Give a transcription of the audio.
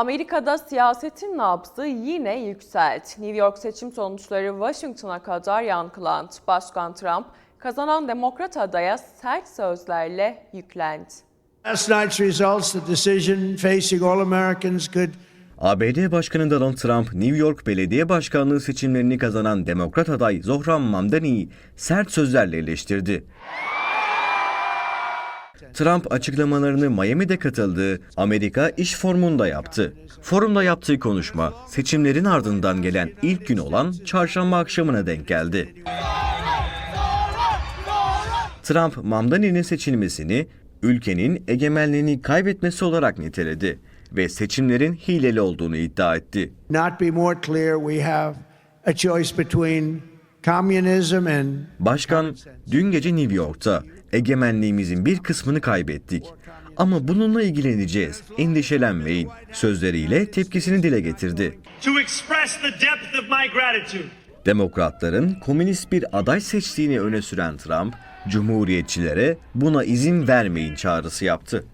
Amerika'da siyasetin nabzı yine yükseldi. New York seçim sonuçları Washington'a kadar yankılandı. Başkan Trump kazanan demokrat adaya sert sözlerle yüklendi. Last night's results, the decision facing all Americans could ABD Başkanı Donald Trump, New York Belediye Başkanlığı seçimlerini kazanan demokrat aday Zohran Mamdani'yi sert sözlerle eleştirdi. Trump açıklamalarını Miami'de katıldığı Amerika İş Forumu'nda yaptı. Forumda yaptığı konuşma, seçimlerin ardından gelen ilk gün olan çarşamba akşamına denk geldi. Trump, Mamdani'nin seçilmesini ülkenin egemenliğini kaybetmesi olarak niteledi ve seçimlerin hileli olduğunu iddia etti. not be more clear. We have a choice between Başkan, dün gece New York'ta egemenliğimizin bir kısmını kaybettik. Ama bununla ilgileneceğiz, endişelenmeyin sözleriyle tepkisini dile getirdi. Demokratların komünist bir aday seçtiğini öne süren Trump, Cumhuriyetçilere buna izin vermeyin çağrısı yaptı.